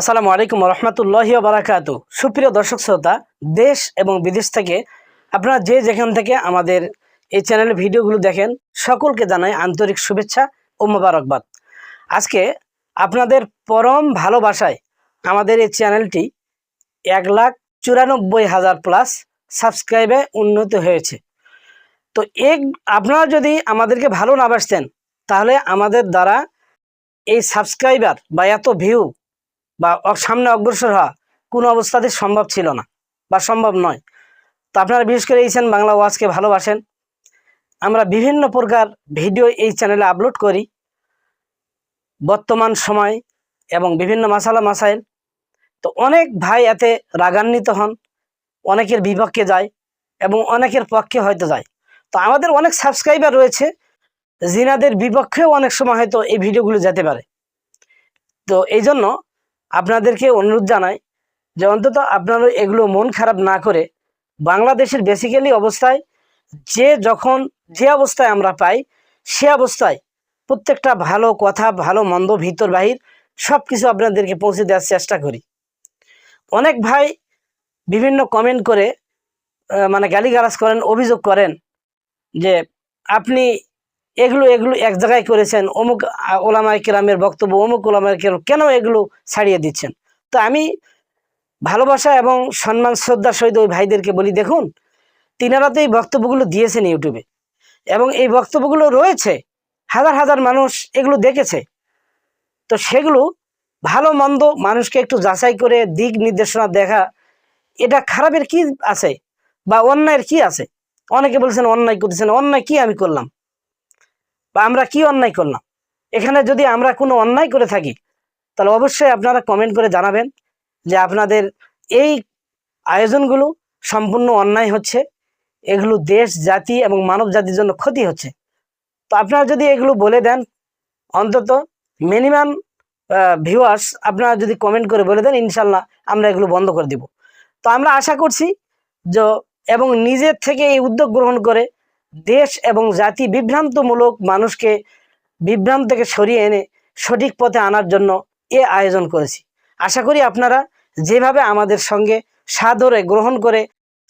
আসসালামু আলাইকুম রহমতুল্লাহি বারাকাত। সুপ্রিয় দর্শক শ্রোতা, দেশ এবং বিদেশ থেকে আপনারা যে যেখান থেকে আমাদের এই চ্যানেলের ভিডিওগুলো দেখেন, সকলকে জানাই আন্তরিক শুভেচ্ছা ও মোবারকবাদ। আজকে আপনাদের পরম ভালোবাসায় আমাদের এই চ্যানেলটি এক লাখ চুরানব্বই হাজার প্লাস সাবস্ক্রাইবে উন্নত হয়েছে। তো এক, আপনারা যদি আমাদেরকে ভালো না বাসতেন, তাহলে আমাদের দ্বারা এই সাবস্ক্রাইবার বা এত ভিউ বা সামনে অগ্রসর হওয়া কোনো অবস্থাতে সম্ভব ছিল না বা সম্ভব নয়। তো আপনারা বিশেষ করে এইছেন বাংলা ওয়াজকে ভালোবাসেন। আমরা বিভিন্ন প্রকার ভিডিও এই চ্যানেলে আপলোড করি। বর্তমান সময় এবং বিভিন্ন মাসালা মাসাইল। তো অনেক ভাই এতে রাগান্বিত হন, অনেকের বিপক্ষে যায় এবং অনেকের পক্ষে হয়তো যায়। তো আমাদের অনেক সাবস্ক্রাইবার রয়েছে জিনাদের বিপক্ষেও অনেক সময় হয়তো এই ভিডিওগুলো যেতে পারে। তো এই জন্য আপনাদেরকে অনুরোধ জানাই যে অন্তত আপনারা এগুলো মন খারাপ না করে বাংলাদেশের বেসিক্যালি অবস্থায় যে যখন যে অবস্থায় আমরা পাই, সে অবস্থায় প্রত্যেকটা ভালো কথা, ভালো মন্দ, ভিতর বাহির সব কিছু আপনাদেরকে পৌঁছে দেওয়ার চেষ্টা করি। অনেক ভাই বিভিন্ন কমেন্ট করে মানে গালিগালাজ করেন, অভিযোগ করেন যে আপনি এগুলো এগুলো এক জায়গায় করেছেন। অমুক ওলামায় কেরামের বক্তব্য, অমুক ওলামায় কেরাম, কেন এগুলো ছাড়িয়ে দিচ্ছেন? তো আমি ভালোবাসা এবং সম্মান, শ্রদ্ধার সহিত ওই ভাইদেরকে বলি, দেখুন, তিনারা তো এই বক্তব্যগুলো দিয়েছেন ইউটিউবে এবং এই বক্তব্যগুলো রয়েছে, হাজার হাজার মানুষ এগুলো দেখেছে। তো সেগুলো ভালো, মন্দ মানুষকে একটু যাচাই করে দিক নির্দেশনা দেখা, এটা খারাপের কি আছে বা অন্যায়ের কি আছে? অনেকে বলছেন, অন্যায় করতেছেন, অন্যায় কি আমি করলাম? বা আমরা কি অন্যায় করলাম? এখানে যদি আমরা কোনো অন্যায় করে থাকি, তাহলে অবশ্যই আপনারা কমেন্ট করে জানাবেন যে আপনাদের এই আয়োজনগুলো সম্পূর্ণ অন্যায় হচ্ছে, এগুলো দেশ, জাতি এবং মানব জাতির জন্য ক্ষতি হচ্ছে। তো আপনারা যদি এগুলো বলে দেন, অন্তত মিনিমাম ভিউয়ার্স আপনারা যদি কমেন্ট করে বলে দেন, ইনশাল্লাহ আমরা এগুলো বন্ধ করে দিব। তো আমরা আশা করছি যে, এবং নিজের থেকে এই উদ্যোগ গ্রহণ করে দেশ এবং জাতি বিভ্রান্তমূলক মানুষকে বিভ্রান্ত থেকে সরিয়ে এনে সঠিক পথে আনার জন্য এ আয়োজন করেছি। আশা করি আপনারা যেভাবে আমাদের সঙ্গে সাদরে গ্রহণ করে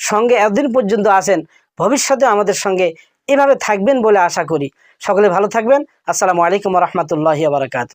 সঙ্গে এতদিন পর্যন্ত আসেন ভবিষ্যতে আমাদের সঙ্গে এভাবে থাকবেন বলে আশা করি। সকলে ভালো থাকবেন। আসসালামু আলাইকুম রহমতুল্লাহ বারাকাত